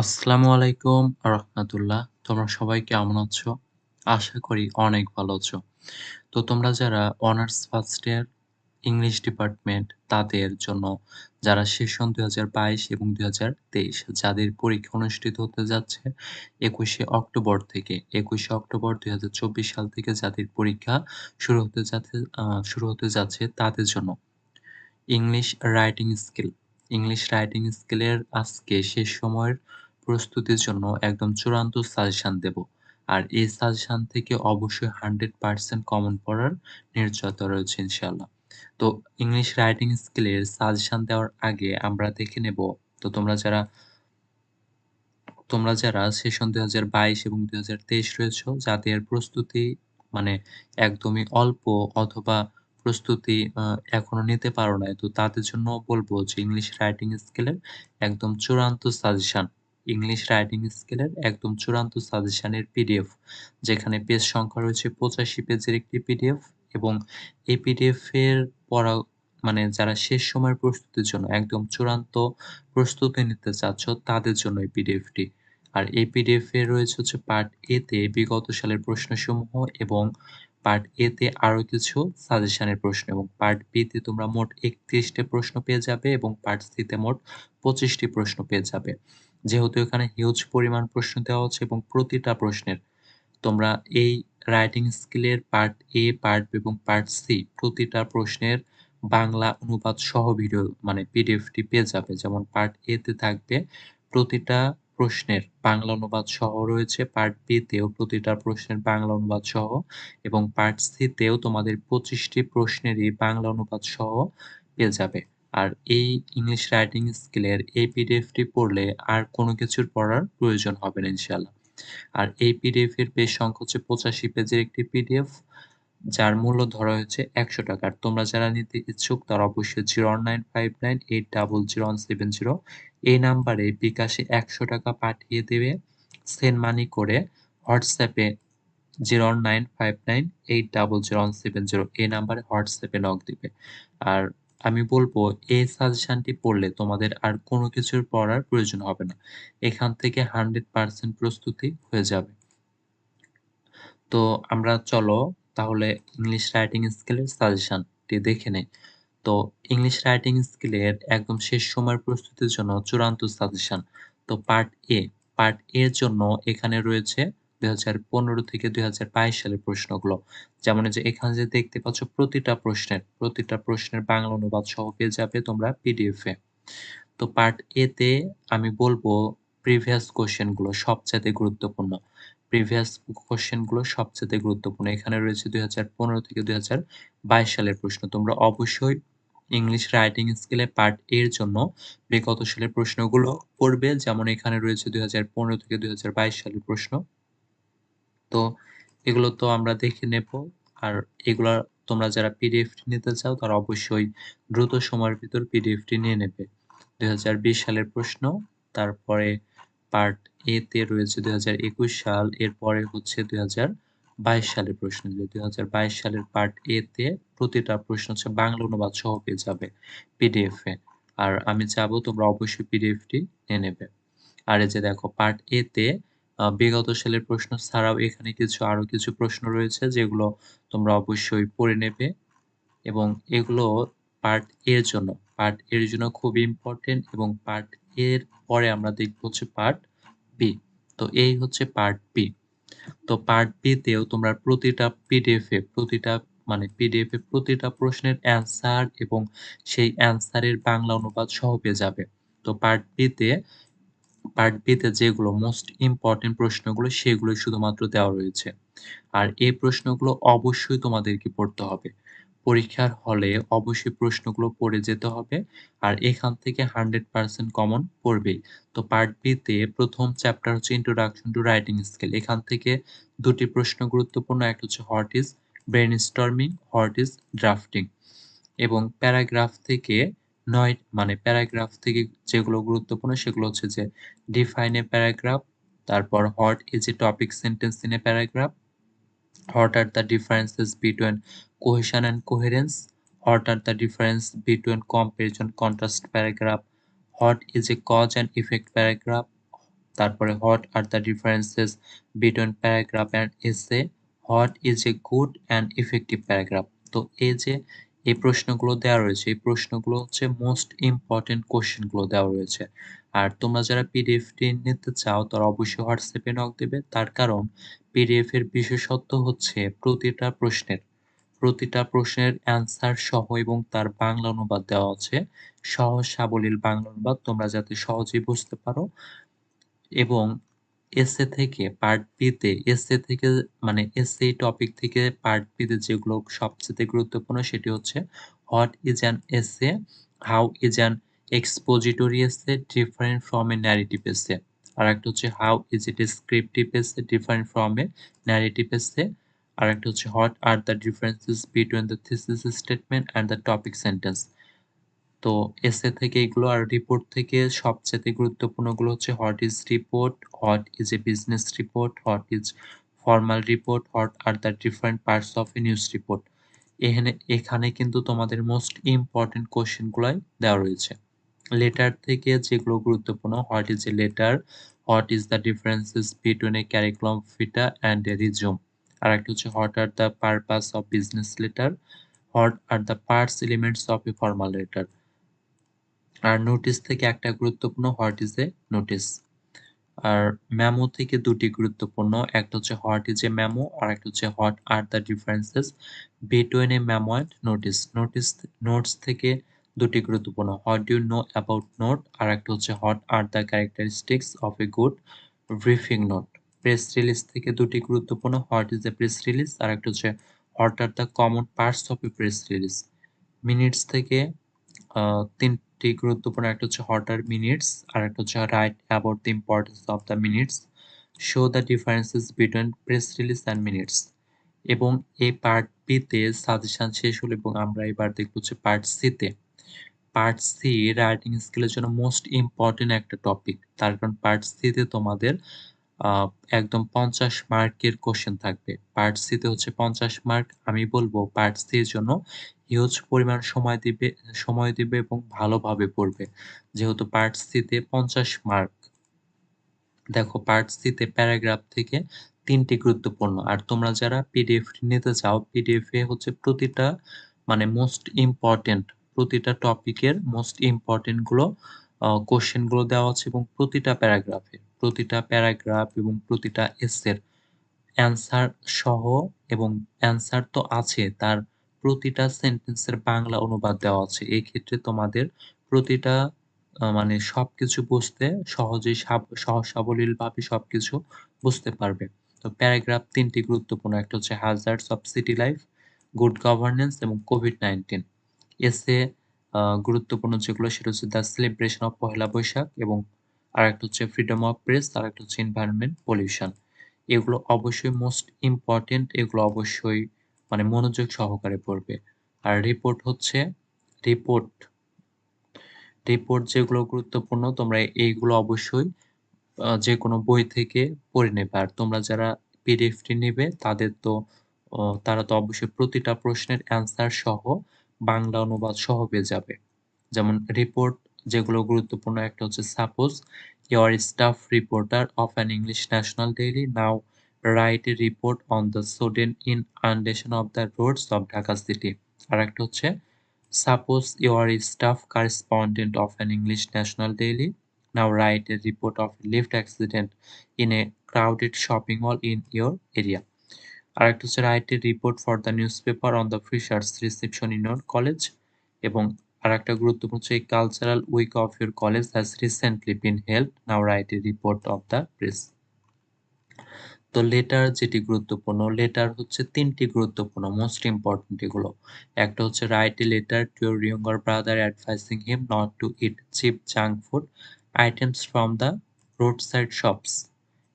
আসসালামু আলাইকুম রহমতুল্লাহ। তোমরা সবাই কেমন আছো? আশা করি অনেক ভালো আছো। তো তোমরা যারা honours first year English department, তাদের জন্য যারা সেশন দুই হাজার বাইশ এবং দুই হাজার তেইশ, যাদের পরীক্ষা অনুষ্ঠিত হতে যাচ্ছে একুশে অক্টোবর থেকে, একুশে অক্টোবর দুই হাজার চব্বিশ সাল থেকে যাদের পরীক্ষা শুরু হতে যাচ্ছে শুরু হতে যাচ্ছে তাদের জন্য English writing skill. English writing স্কিলের আজকে শেষ সময়ের প্রস্তুতির জন্য একদম চূড়ান্ত সাজেশান দেব। আর এই সাজেশান থেকে অবশ্যই হান্ড্রেড পার্সেন্ট কমন পড়ার নিশ্চয়তা রয়েছে ইনশাল্লাহ তো ইংলিশ রাইটিং স্কিলের সাজেশান দেওয়ার আগে আমরা দেখে নেব, তো তোমরা যারা তোমরা যারা সেশন দুই হাজার বাইশ এবং দুই হাজার তেইশ রয়েছ, যাদের প্রস্তুতি মানে একদমই অল্প অথবা প্রস্তুতি এখনও নিতে পারো নাই, তো তাদের জন্য বলব যে ইংলিশ রাইটিং স্কিলের একদম চূড়ান্ত সাজেশান। ইংলিশ রাইটিং স্কেলের একদম চূড়ান্ত সাজেশানের পিডিএফ যেখানে পেজ সংখ্যা রয়েছে পঁচাশি পেজের একটি পিডিএফ এবং এই পিডিএফ এর পড়া মানে যারা শেষ সময়ের প্রস্তুতির জন্য একদম চূড়ান্ত প্রস্তুতি নিতে চাচ্ছ, তাদের জন্য এই পিডিএফটি আর এই পিডিএফ রয়েছে হচ্ছে পার্ট এ তে বিগত সালের প্রশ্নসমূহ এবং পার্ট এ তে আরও কিছু সাজেশনের প্রশ্ন এবং পার্ট বি তে তোমরা মোট একত্রিশটি প্রশ্ন পেয়ে যাবে এবং পার্ট সি তে মোট পঁচিশটি প্রশ্ন পেয়ে যাবে। যেহেতু এখানে হিউজ পরিমাণ প্রশ্ন দেওয়া হচ্ছে এবং প্রতিটা প্রশ্নের তোমরা এই রাইটিং স্কিলের পার্ট এ পার্ট বি এবং পার্ট সি প্রতিটা প্রশ্নের বাংলা অনুবাদ সহ ভিডিও মানে পিডিএফটি পেয়ে যাবে। যেমন পার্ট এ তে থাকবে, প্রতিটা প্রশ্নের বাংলা অনুবাদ সহ রয়েছে পার্ট বি তেও প্রতিটা প্রশ্নের বাংলা অনুবাদ সহ এবং পার্ট সি তেও তোমাদের পঁচিশটি প্রশ্নেরই বাংলা অনুবাদ সহ পেয়ে যাবে। আর এই ইংলিশ রাইটিং স্কিলের এই পিডিএফটি পড়লে আর কোনো কিছুর পড়ার প্রয়োজন হবে না ইনশাল্লাহ আর এই পিডিএফ এর পেজ সংখ্যা হচ্ছে পঁচাশি পেজের একটি পিডিএফ যার মূল্য ধরা হয়েছে একশো টাকার তোমরা যারা নিতে ইচ্ছুক, তারা অবশ্যই zero nine five nine eight double zero one seven zero এই নাম্বারে বিকাশে একশো টাকা পাঠিয়ে দেবে। সেন্ড মানি করে হোয়াটসঅ্যাপে zero nine five nine eight double zero one seven zero এই নাম্বারে হোয়াটসঅ্যাপে নক দিবে। আর আমি বলব, এই সাজেশনটি পড়লে তোমাদের আর কোনো কিছুর পড়ার প্রয়োজন হবে না। এখান থেকে হান্ড্রেড পার্সেন্ট প্রস্তুতি হয়ে যাবে। তো আমরা চলো তাহলে ইংলিশ রাইটিং স্কিলের সাজেশনটি দেখে নেই। তো ইংলিশ রাইটিং স্কিলের একদম শেষ সময়ের প্রস্তুতির জন্য চূড়ান্ত সাজেশন তো পার্ট এ পার্ট এর জন্য এখানে রয়েছে দুই হাজার পনেরো থেকে দুই হাজার বাইশ সালের প্রশ্নগুলো। যেমন যে এখানে যে দেখতে পাচ্ছ প্রতিটা প্রশ্নের প্রতিটা প্রশ্নের বাংলা অনুবাদ সহ পেয়ে যাবে তোমরা পিডিএফ তো পার্ট এ তে আমি বলব প্রিভিয়াস কোশ্চেনগুলো সবচেয়ে গুরুত্বপূর্ণ। প্রিভিয়াস কোশ্চেনগুলো সবচেয়ে গুরুত্বপূর্ণ। এখানে রয়েছে দুই হাজার পনেরো থেকে দুই হাজার বাইশ সালের প্রশ্ন। তোমরা অবশ্যই ইংলিশ রাইটিং স্কিলে পার্ট এর জন্য বিগত সালের প্রশ্নগুলো পড়বে। যেমন এখানে রয়েছে দুই হাজার পনেরো থেকে দুই হাজার বাইশ সালের প্রশ্ন। তো এগুলো তো আমরা দেখে নেব। আর এগুলা তোমরা যারা পিডিএফটি নিতে চাও, তারা অবশ্যই দ্রুত সময়ের ভিতর পিডিএফটি নিয়ে নেবে। দুই সালের প্রশ্ন, তারপরে পার্ট এ তে রয়েছে দুই সাল, এরপরে হচ্ছে দুই হাজার বাইশ সালের প্রশ্ন। দুই সালের পার্ট এ তে প্রতিটা প্রশ্ন হচ্ছে বাংলা অনুবাদ সহ পেয়ে যাবে পিডিএফ এ। আর আমি চাবো তোমরা অবশ্যই পিডিএফটি নিয়ে নেবে। আর এই যে দেখো পার্ট এ তে বিগত সালের প্রশ্ন ছাড়াও এখানে কিছু, আরও কিছু প্রশ্ন রয়েছে যেগুলো তোমরা অবশ্যই পড়ে নেবে এবং এগুলো পার্ট এর জন্য। পার্ট এর জন্য খুব ইম্পর্টেন্ট এবং পার্ট এর পরে আমরা দেখব হচ্ছে পার্ট বি তো এই হচ্ছে পার্ট বি তো পার্ট বি তেও তোমরা প্রতিটা পিডিএফ এ প্রতিটা মানে পিডিএফ এ প্রতিটা প্রশ্নের অ্যান্সার এবং সেই অ্যান্সারের বাংলা অনুবাদ সহ পেয়ে যাবে। তো পার্ট বি তে পার্ট বি তে যেগুলো মোস্ট ইম্পর্টেন্ট প্রশ্নগুলো সেগুলো শুধুমাত্র দেওয়া রয়েছে। আর এই প্রশ্নগুলো অবশ্যই তোমাদেরকে পড়তে হবে। পরীক্ষার হলে অবশ্যই প্রশ্নগুলো পড়ে যেতে হবে আর এখান থেকে হান্ড্রেড পার্সেন্ট কমন পড়বেই। তো পার্ট বিতে প্রথম চ্যাপ্টার হচ্ছে ইন্ট্রোডাকশন টু রাইটিং স্কিল এখান থেকে দুটি প্রশ্ন গুরুত্বপূর্ণ, একটা হচ্ছে what is brainstorming what is drafting এবং প্যারাগ্রাফ থেকে নয় মানে প্যারাগ্রাফ থেকে যেগুলো গুরুত্বপূর্ণ সেগুলো হচ্ছে যে ডিফাইন এ প্যারাগ্রাফ, তারপর what is a topic sentence in a paragraph what are the differences between cohesion and coherence what are the difference between comparison contrast paragraph what is a cause and effect paragraph তারপরে what are the differences between paragraph and essay what is a good and effective paragraph তো এই যে এই প্রশ্নগুলো দেওয়া রয়েছে। এই প্রশ্নগুলো হচ্ছে মোস্ট ইম্পর্টেন্ট কোশ্চেনগুলো দেওয়া রয়েছে। আর তোমরা যারা পিডিএফটি নিতে চাও, তারা অবশ্যই হোয়াটসঅ্যাপে নক দেবে। তার কারণ পিডিএফ এর বিশেষত্ব হচ্ছে প্রতিটা প্রশ্নের প্রতিটা প্রশ্নের অ্যান্সার সহ এবং তার বাংলা অনুবাদ দেওয়া আছে। সহজ সাবলীল বাংলা অনুবাদ তোমরা যাতে সহজেই বুঝতে পারো। এবং এসএ থেকে পার্ট বি তে এসএ থেকে মানে এসএ টপিক থেকে পার্ট বি তে যেগুলো সবচেয়ে গুরুত্বপূর্ণ সেটি হচ্ছে what is an essay how is an expository essay different from a narrative essay আর একটা হচ্ছে how is it descriptive essay different from a narrative essay আর একটা হচ্ছে what are the differences between the thesis statement and the topic sentence তো essay থেকে এগুলো আর report থেকে সবচেয়ে গুরুত্বপূর্ণগুলো হচ্ছে what is report what is a business report what is formal report what are the different parts of a news report এখানে এখানে কিন্তু তোমাদের মোস্ট ইম্পর্টেন্ট কোশ্চেনগুলোই দেওয়া রয়েছে। লেটার থেকে যেগুলো গুরুত্বপূর্ণ what is a letter what is the differences between a curriculum vitae and a resume আর একটা হচ্ছে what are the purpose of business letter what are the parts elements of a formal letter R notice থেকে একটা গুরুত্বপূর্ণ what is a notice আর memo থেকে দুটি গুরুত্বপূর্ণ, একটা হচ্ছে হোয়াট ইজ এ ম্যামো আর একটা হচ্ছে what are the differences between a memo and notice notice notes থেকে দুটি গুরুত্বপূর্ণ what do know about note আর একটা হচ্ছে what are the characteristics of a good briefing note press release থেকে দুটি গুরুত্বপূর্ণ what is a press release আর একটা হচ্ছে what are the common parts of a press release minutes থেকে তিনটি গুরুত্বপূর্ণ, একটা হচ্ছে হোয়াট আর মিনিটস আর একটা হচ্ছে write about the importance of the minutes show the differences between press release and minutes এবং এই পার্ট বিতে সাজেশন শেষ হলো এবং আমরা এবার দেখব হচ্ছে পার্ট সিতে পার্ট সি রাইটিং স্কিলের জন্য মোস্ট ইম্পর্টেন্ট একটা টপিক তার কারণ পার্ট সিতে তোমাদের একদম পঞ্চাশ মার্কের কোশ্চেন থাকবে। পার্ট সিতে হচ্ছে পঞ্চাশ মার্ক। আমি বলব পার্ট সির জন্য হিউজ পরিমাণ সময় দিবে সময় দিবে এবং ভালোভাবে পড়বে। যেহেতু পার্ট সিতে পঞ্চাশ মার্ক। দেখো পার্ট সিতে প্যারাগ্রাফ থেকে তিনটি গুরুত্বপূর্ণ। আর তোমরা যারা পিডিএফ নিতে চাও পিডিএফ এ হচ্ছে প্রতিটা মানে মোস্ট ইম্পর্টেন্ট প্রতিটা টপিকের মোস্ট ইম্পর্টেন্টগুলো কোশ্চেনগুলো দেওয়া আছে এবং প্রতিটা প্যারাগ্রাফে প্রতিটা প্যারাগ্রাফ এবং প্রতিটা এসের অ্যান্সার সহ এবং অ্যান্সার তো আছে, তার প্রতিটা সেন্টেন্সের বাংলা অনুবাদ দেওয়া আছে। এই ক্ষেত্রে তোমাদের প্রতিটা মানে সবকিছু বুঝতে সহজেই সহজ সাবলীলভাবে সবকিছু বুঝতে পারবে। তো প্যারাগ্রাফ তিনটি গুরুত্বপূর্ণ, একটা হচ্ছে hazards of city life good governance এবং কোভিড নাইন্টিন এসে গুরুত্বপূর্ণ যেগুলো, সেটা হচ্ছে the celebration of Pohela Boishakh এবং আর একটা হচ্ছে ফ্রিডম অফ প্রেস আর একটা হচ্ছে এনভায়রনমেন্ট পলিউশন এগুলো অবশ্যই মোস্ট ইম্পর্টেন্ট এগুলো অবশ্যই মানে মনোযোগ সহকারে পড়বে। আর রিপোর্ট হচ্ছে রিপোর্ট রিপোর্ট যেগুলো গুরুত্বপূর্ণ, তোমরা এইগুলো অবশ্যই যে কোনো বই থেকে পড়ে নেবে। আর তোমরা যারা পিডিএফটি নেবে, তাদের তো তারা তো অবশ্যই প্রতিটা প্রশ্নের অ্যান্সার সহ বাংলা অনুবাদ সহ পেয়ে যাবে। যেমন রিপোর্ট যেগুলো গুরুত্বপূর্ণ। একটা হচ্ছে suppose your staff reporter of an English national daily now write report on the sudden in inundation of the roads of Dhaka city. আর একটা হচ্ছে, suppose your staff correspondent of an English national daily now write report of lift accident in a crowded shopping mall in your area. আর একটা হচ্ছে, write a report for the newspaper on the freshers reception in your college এবং আর একটা গুরুত্বপূর্ণ হচ্ছে cultural week of your college has recently been held now write a report of the press তো letter যেটি গুরুত্বপূর্ণ লেটার হচ্ছে তিনটি গুরুত্বপূর্ণ মোস্ট ইম্পর্টেন্ট এগুলো। একটা হচ্ছে write a letter to your younger brother advising him not to eat cheap junk food items from the road side shops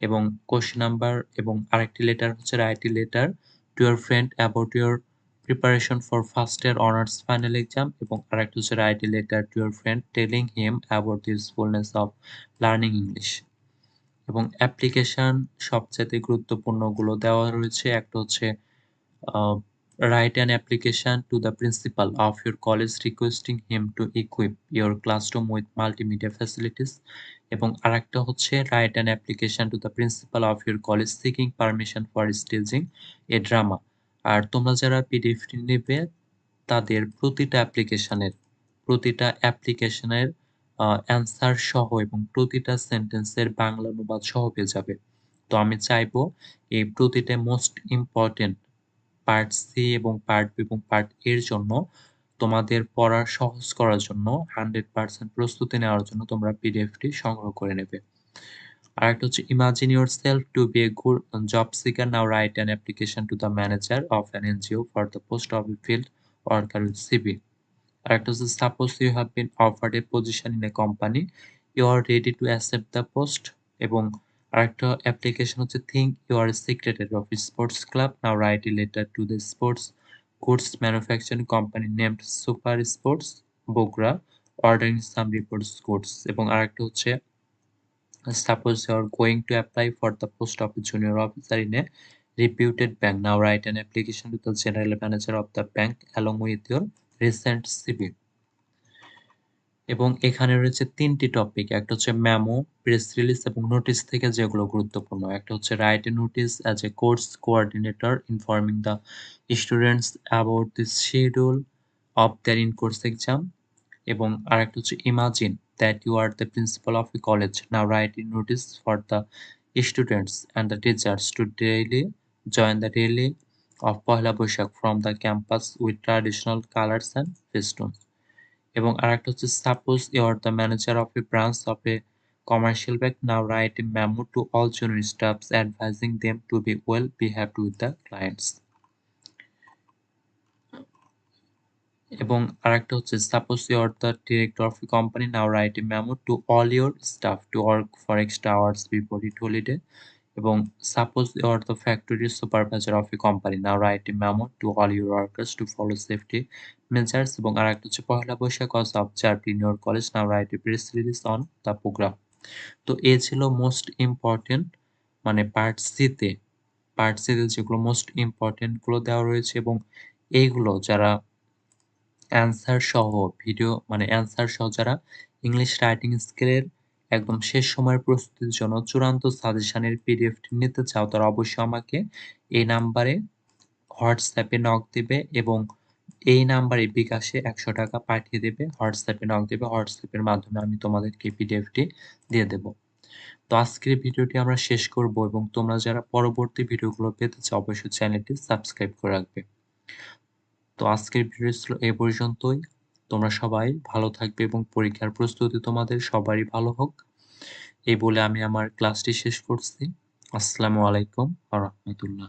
এবং কোশ্চেন নাম্বার এবং আরেকটি লেটার হচ্ছে write a letter to your friend about your preparation for first year honours final exam এবং আরেকটি হচ্ছে write a letter to your friend telling him about the usefulness of learning English এবং application সবচেয়ে গুরুত্বপূর্ণগুলো দেওয়া রয়েছে। একটা হচ্ছে write an application to the principal of your college requesting him to equip your classroom with multimedia facilities এবং আরেকটা হচ্ছে write an application to the principal of your college seeking permission for staging a drama. আর তোমরা যারা পিডিএফটি নেবে, তাদের প্রতিটা অ্যাপ্লিকেশনের প্রতিটা অ্যাপ্লিকেশনের অ্যান্সার সহ এবং প্রতিটা সেন্টেন্সের বাংলা অনুবাদ সহ পেয়ে যাবে। তো আমি চাইব এই প্রতিটা মোস্ট ইম্পোর্টেন্ট পার্ট সি এবং পার্ট বি এবং পার্ট এর জন্য তোমাদের পড়া সহজ করার জন্য 100% প্রস্তুতি নেওয়ার জন্য তোমরা পিডিএফটি সংগ্রহ করে নেবে। আরেকটা হচ্ছে imagine yourself to be a good job seeker now write an application to the manager of an NGO for the post of field worker with CV. আরেকটা হচ্ছে suppose you have been offered a position in a company, you are ready to accept the post এবং আরেকটা application হচ্ছে think you are secretary of sports club now write a letter to the sports goods manufacturing company named super sports Bogura ordering some reports goods এবং আরেকটা হচ্ছে suppose you are going to apply for the post of junior officer in a reputed bank. Now write an application to the general manager of the bank along with your recent CV এবং এখানে রয়েছে তিনটি topic একটা হচ্ছে memo press release এবং notice থেকে যেগুলো গুরুত্বপূর্ণ। একটা হচ্ছে write a notice as a course coordinator informing the students about the schedule of their in course exam এবং আরেকটা হচ্ছে imagine that you are the principal of a college now write in notice for the students and the teachers to daily join the rally of Pohela Boishakh from the campus with traditional colours and festoons এবং আরেকটা হচ্ছে suppose you are the manager of a branch of a commercial bank now write a memo to all junior staffs advising them to be well behaved with the clients এবং আরেকটা হচ্ছে suppose you are the director of company now write a memo to all your staff to work for extra hours before Eid holiday এবং suppose you are the factory supervisor of a company now write a memo to all your workers to follow safety measures এবং আরেকটা হচ্ছে, Pohela Boishakh was observed in your college now write a press release on the programme তো এ ছিল most important মানে part সিতে part সিতে যেগুলো মোস্ট ইম্পর্টেন্টগুলো দেওয়া রয়েছে এবং এইগুলো যারা অ্যান্সার সহ ভিডিও মানে অ্যান্সার সহ যারা ইংলিশ রাইটিং স্কিলের একদম শেষ সময়ের প্রস্তুতির জন্য চূড়ান্ত সাজেশনের পিডিএফটি নিতে চাও, তারা অবশ্যই আমাকে এই নাম্বারে হোয়াটসঅ্যাপে নক দেবে এবং এই নাম্বারে বিকাশে একশো টাকা পাঠিয়ে দেবে। হোয়াটসঅ্যাপে নক দেবে। হোয়াটসঅ্যাপের মাধ্যমে আমি তোমাদেরকে পিডিএফটি দিয়ে দেব। তো আজকের ভিডিওটি আমরা শেষ করব এবং তোমরা যারা পরবর্তী ভিডিওগুলো পেতে চাও, অবশ্যই চ্যানেলটি সাবস্ক্রাইব করে রাখবে। তো আজকের ভিডিও ছিল এ পর্যন্তই। তোমরা সবাই ভালো থাকবে এবং পরীক্ষার প্রস্তুতি তোমাদের সবারই ভালো হোক। এই বলে আমি আমার ক্লাসটি শেষ করছি। আসসালামু আলাইকুম আ রহমতুল্লাহ।